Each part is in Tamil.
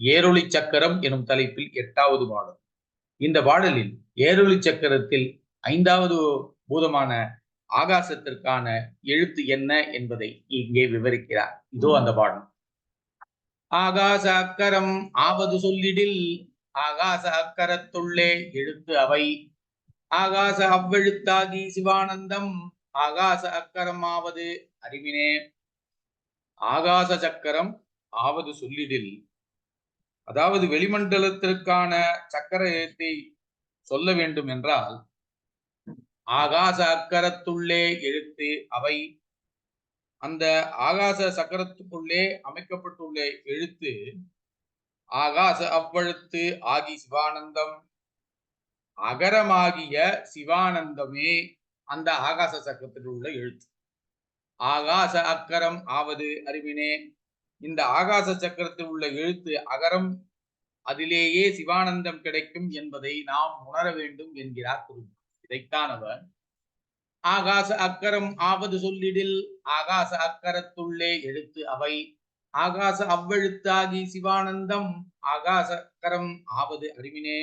ஏரொளி சக்கரம் எனும் தலைப்பில் எட்டாவது பாடல். இந்த பாடலில் ஏரொளி சக்கரத்தில் ஐந்தாவது பூதமான ஆகாசத்திற்கான எழுத்து என்ன என்பதை இங்கே விவரிக்கிறார். இதோ அந்த பாடல். ஆகாச அக்கரம் ஆவது சொல்லிடில் ஆகாச அக்கரத்துள்ளே எழுத்து அவை. ஆகாச அவ்வெழுத்தாகி சிவானந்தம் ஆகாச அக்கரம் ஆவது அறிவினே. ஆகாச சக்கரம் ஆவது சொல்லிடில் அதாவது வெளிமண்டலத்திற்கான சக்கர எழுத்தை சொல்ல வேண்டும் என்றால் ஆகாச அக்கரத்துள்ளே எழுத்து அவை அந்த ஆகாச சக்கரத்துக்குள்ளே அமைக்கப்பட்டுள்ள எழுத்து ஆகாச அவ்வழுத்து ஆகி சிவானந்தம் அகரமாகிய சிவானந்தமே அந்த ஆகாச சக்கரத்தில் உள்ள எழுத்து. ஆகாச அக்கரம் ஆவது அறிவினே இந்த ஆகாச சக்கரத்தில் உள்ள எழுத்து அகரம் அதிலேயே சிவானந்தம் கிடைக்கும் என்பதை நாம் உணர வேண்டும் என்கிறார் குரு இதைத்தான் அவர் ஆகாச அக்கரம் ஆவது சொல்லிடில் ஆகாச அக்கரத்துள்ளே எழுத்து அவை. ஆகாச அவ்வெழுத்தாகி சிவானந்தம் ஆகாச அக்கரம் ஆவது அறிவினே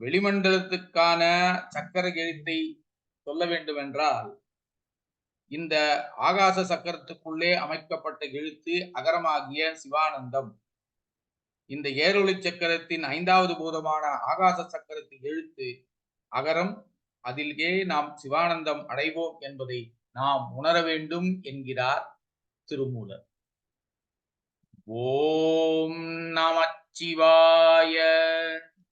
வெளிமண்டலத்துக்கான சக்கர எழுத்தை சொல்ல வேண்டும் என்றால் இந்த ஆகாச சக்கரத்துக்குள்ளே அமைக்கப்பட்ட எழுத்து அகரமாகிய சிவானந்தம். இந்த ஏரொளி சக்கரத்தின் ஐந்தாவது பூதமான ஆகாச சக்கரத்தின் எழுத்து அகரம். அதிலே நாம் சிவானந்தம் அடைவோம் என்பதை நாம் உணர வேண்டும் என்கிறார் திருமூலர். ஓம் நமச்சிவா